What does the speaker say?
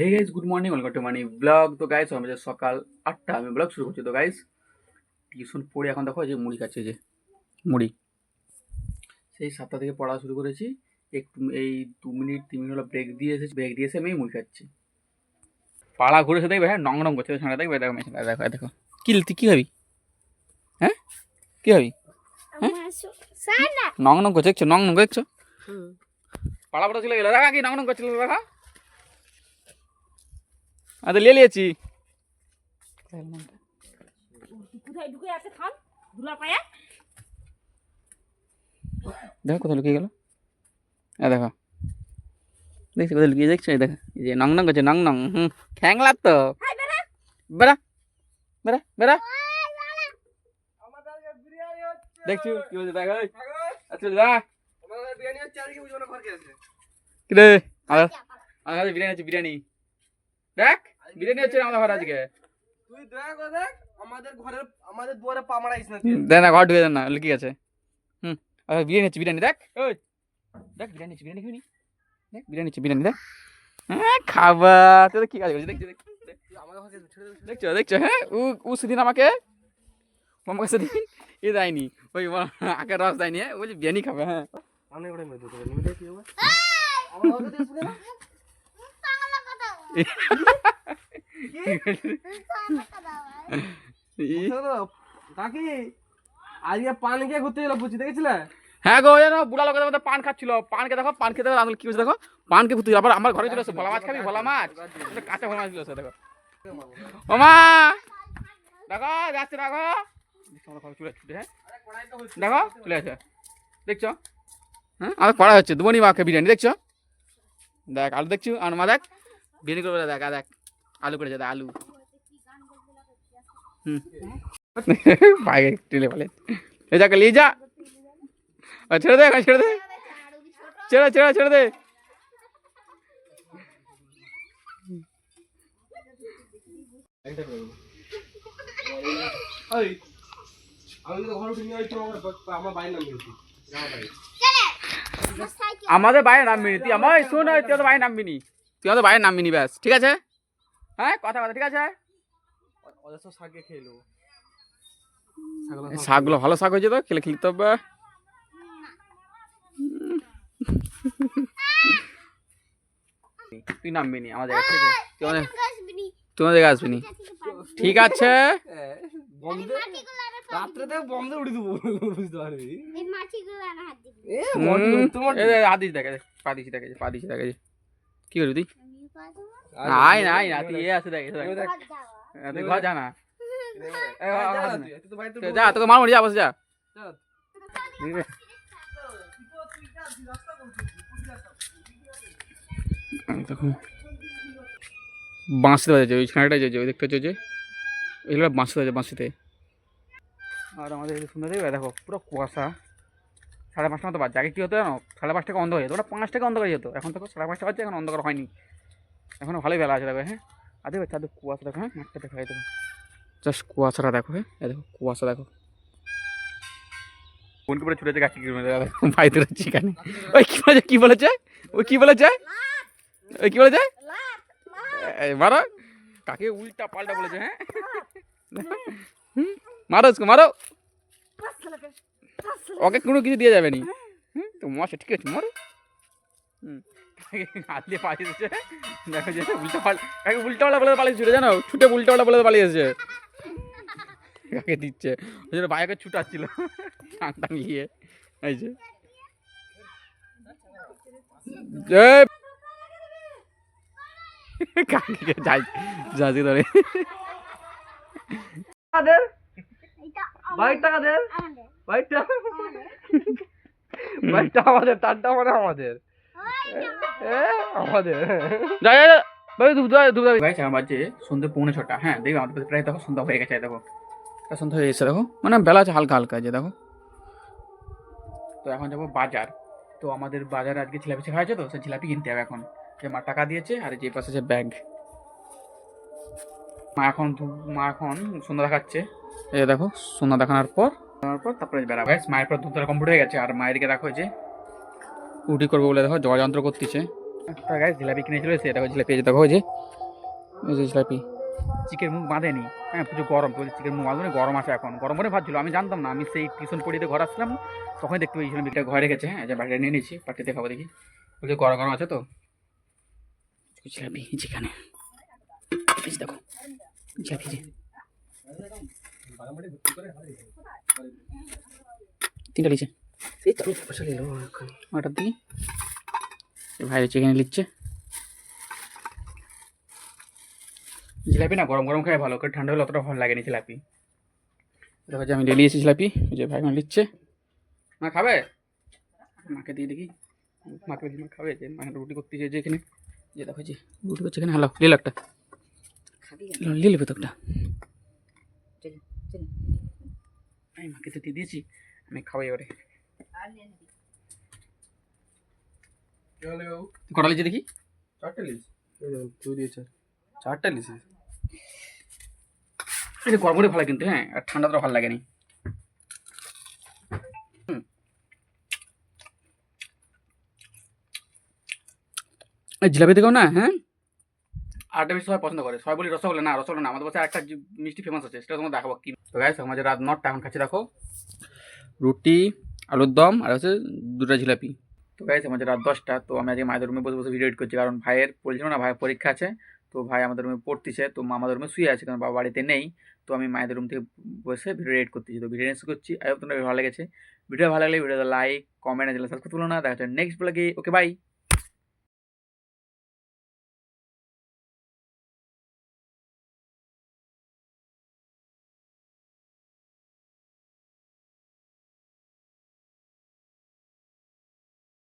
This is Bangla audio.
Hey guys good morning welcome to money blog তো গাইস আমাদের সকাল আটটা আমি ব্লগ শুরু করছি। তো গাইস টিউশন পড়ে এখন দেখো যে মুড়ি খাচ্ছে যে মুড়ি। সেই সাতটা থেকে পড়া শুরু করেছি। একটু এই দু মিনিট তিন মিনিট হলো ব্রেক দিয়ে এসেছি। ব্রেক দিয়ে এসে আমি মুড়ি খাচ্ছি। পাড়া ঘুরে এসে দেখবে হ্যাঁ নং নং করছে। সামনে দেখবে দেখো দেখো দেখো। কি তুই কী হবি হ্যাঁ? কী হবি নং নং করছে দেখছ? নং নং দেখছ? পাড়া পড়া চলে গেলো। দেখা কি নং নং করছিল দেখা আরে খান ধুলা পায়া দেখো কোথায় লুকিয়ে গেল এ দেখো দেখছি কোথায় লুকিয়ে দেখছ এই দেখো এই যে নং নং করছে নং নং হুম খ্যাংলা তো বেড়া বেড়া বেড়া দেখছি কি বলছে দেখ আচ্ছা যা কি রে আমার আমার বিরিয়ানি আছে বিরিয়ানি দেখ বিরিয়ানি হচ্ছে আমাদের ঘরে আজকে। তুই দয়া করে দেখ আমাদের ঘরের আমাদের দুয়ারে পা মারাইস না দেখ না ঘর ঢুকে দেন না লুকিয়ে আছে? হুম আর বিরিয়ানি হচ্ছে বিরিয়ানি দেখ ওই দেখ বিরিয়ানি হচ্ছে বিরিয়ানি খাবি দেখ বিরিয়ানি হচ্ছে বিরিয়ানি দেখ। হ্যাঁ খাবা তুই তো কি কাজ করছিস? দেখছি দেখছি তুই আমাদের ঘরে ছেড়ে দে দেখছ দেখছ হ্যাঁ ও ও সেদিন আমাকে আমাকে সেদিন এ দেয়নি ওই আগে রস দেয়নি হ্যাঁ বলছি বিরিয়ানি খাবে হ্যাঁ। আমি ওটা মেরে দিতে নিমে কি হবে আমার ঘরে দিয়ে শুনে না কাকি আজকে পান খেয়ে ঘুরতে গেল বুঝি? দেখেছিলে? হ্যাঁ গো জানো বুড়া লোকের মধ্যে পান খাচ্ছিল। পানকে দেখো পান খেতে আঙুল কি হচ্ছে দেখো? পানকে ফুটে আবার আমার ঘরে চলে এসে ভোলা মাছ খাবি? ভোলা মাছ? কাঁচা ভোলা মাছ চলে এসে দেখো। ওমা দেখো যাচ্ছে দেখো। দেখো চলে দেখছ? হ্যাঁ আমার পড়া হচ্ছে। দুবনি মাকে বিরিয়ানি দেখছ? দেখ আলু দেখছ? আর মা দেখ বিরিয়ানি করে দেখ দেখ। আলু করেছে দেখ আলু। হুম। বাইরে টেলে যাকে নিয়ে যা ছেড়ে দে ছেড়ে দে। ছেড়ে ছেড়ে ছেড়ে দে। আমাদের বাইরে নামবি তুই আমার শোন তুই আমাদের বাইরে নামবি নি তুই আমাদের বাইরে নামবি নি ব্যাস। ঠিক আছে? হ্যাঁ কথা কথা ঠিক আছে? ওদের সব শাকে খেয়ে নেব। শাকগুলো ভালো শাক হয়েছে তো খেলে খেলে তো হবে। তুই নামবি নি আমাদের কাছে তুই আমাদের তুই কাছে আসবি নি ঠিক আছে। বন্ধে রাত্রে থেকে বন্ধে উঠে দেবো বুঝতে পারবি হাত দিস দেখে পা দিছি দেখে পা দিছি দেখে। কি করবি তুই? আয় না আয় না তুই এ আছে দেখ তুই ঘর যা না। যা ঘর না যা না। তুই, তুই তো বাড়িতে তুই যা তোকে যা বসে যা। দেখো বাঁশিতে বাজাচ্ছে ওই ছানাটা যে ওই দেখতে হচ্ছে যে? এগুলো বাঁশিতে বাজে বাঁশিতে। আর আমাদের শুনে দেবে দেখো পুরো কুয়াশা। সাড়ে পাঁচটা মতো বাজছে। আগে কী হতো জানো? সাড়ে পাঁচ টাকা অন্ধকার যেত। ওটা পাঁচ টাকা অন্ধকার যেত। এখন দেখো সাড়ে পাঁচটা বাজছে এখন অন্ধকার হয়নি। এখনও ভালোই বেলা আছে দেখো হ্যাঁ? আর দেখো চারদিক কুয়াশা দেখো হ্যাঁ? মাঠটা দেখো দেখো। জাস্ট কুয়াশাটা দেখো হ্যাঁ? দেখো, কুয়াশা দেখো। ফোন করে ছুটেছে, গাছে কি ভাই তোর কেন ওই কি বলেছে কি বলেছে? ওই কি বলেছে? ওই কি বলেছে? মারো। কাকে উল্টা পাল্টা বলেছে হ্যাঁ? মারো মারো। ওকে কোনো কিছু দিয়ে যাবে নি। মশা ঠিক আছে, মারো। হাত দিয়ে দিচ্ছে দেখো যে উল্টা পাল কাকে উল্টা বলে পালিয়ে ছুটে জানো? ছুটে উল্টা পাল্টা বলে পালিয়েছে। কাকে দিচ্ছে? ওই জন্য বাইকে ছুটাচ্ছিল। টান টান নিয়ে। এই যে। কাকে যাই যাই ধরে। টাকা দে বাইর টাকা বাইরটা? আমাদের। তারটা মানে আমাদের। আমাদের। যাই ভাই আমার সন্ধ্যে পৌনে ছটা। হ্যাঁ দেখবে আমাদের প্রায় দেখো সন্ধ্যা হয়ে গেছে দেখো। সন্ধ্যা হয়ে গেছে দেখো। মানে বেলা আছে হালকা হালকা দেখো। তো এখন যাব বাজার। তো আমাদের বাজারে আজকে জিলাপি শেখা হয়েছে তো সে জিলাপি কিনতে হবে এখন। যে মা টাকা দিয়েছে আর যে পাশে যে ব্যাগ। মা এখন মা এখন সন্ধ্যা দেখাচ্ছে। এই দেখো সন্ধ্যা দেখানোর পর দেখানোর তারপরে বেড়া ব্যাস মায়ের পর দুধ কমপ্লিট হয়ে গেছে আর মায়ের দিকে দেখো যে রুটি করব বলে দেখো জল যন্ত্র করতেছে। তা গাছ জিলাপি কিনেছিল সেটা জিলাপি এই যে দেখো যে। এই যে জিলাপি। চিকের মুখ বাঁধেনি। হ্যাঁ প্রচুর গরম তো চিকের মুখ বাঁধবে গরম আছে এখন। গরম করে ভাবছিল আমি জানতাম না আমি সেই টিউশন পড়িতে ঘর আসলাম তখনই দেখতে পেয়েছিলাম বিকটা ঘরে গেছে হ্যাঁ যে বাড়িটা নিয়ে নিয়েছি পাটিতে খাব দেখি। বলছে গরম গরম আছে তো? জিলাপি যেখানে দেখো জিলাপি যে। তিনটা লিচে তো এখন। ওটা দিই ভাই চিকেন নিচ্ছে জিলাপি না গরম গরম খাই ভালো করে ঠান্ডা হলে অতটা ভালো লাগেনি জিলাপি। দেখো যে আমি নিয়ে নিয়েছি জিলাপি যে ভাই আমার নিচ্ছে মা খাবে? মাকে দিয়ে দেখি। মাকে মা খাবে? যে মা রুটি করতে যে এখানে। যে দেখো যে রুটি করছে এখানে হ্যালো লিল একটা। লিয়ে নেবে তো একটা আমি মাকে তো দিয়ে দিয়েছি আমি খাওয়াই এবারে। কটা লিচে দেখি? চারটে লিস এই দিয়ে চার চারটে লিস এটা গরম ভালো কিন্তু হ্যাঁ আর ঠান্ডা তো ভালো লাগেনি। জিলাপি দেখো না হ্যাঁ? আরটা বেশি সবাই পছন্দ করে। সবাই বলি রসগোল্লা না রসগোল্লা না আমাদের পাশে একটা মিষ্টি ফেমাস আছে সেটা তোমার দেখাবো। কি তো গাইস আমাদের রাত নটা এখন খাচ্ছি দেখো। রুটি আলুর দম আর হচ্ছে দুটা জিলাপি। তো গাইছে আমাদের রাত দশটা, তো আমি আজকে মায়ের রুমে বসে বসে ভিডিও এডিট করছি। কারণ ভাইয়ের পড়ছিল না, ভাইয়ের পরীক্ষা আছে, তো ভাই আমাদের রুমে পড়তেছে, তো মা আমাদের রুমে শুয়ে আছে, কারণ বাবা বাড়িতে নেই। তো আমি মায়েদের রুম থেকে বসে ভিডিও এডিট করতেছি। তো ভিডিও এডিট করছি। হোপ তোমার ভালো লেগেছে। ভিডিও ভালো লাগলে ভিডিওতে লাইক কমেন্ট আর সাবস্ক্রাইব করতে না, দেখা নেক্সট ব্লগে ওকে বাই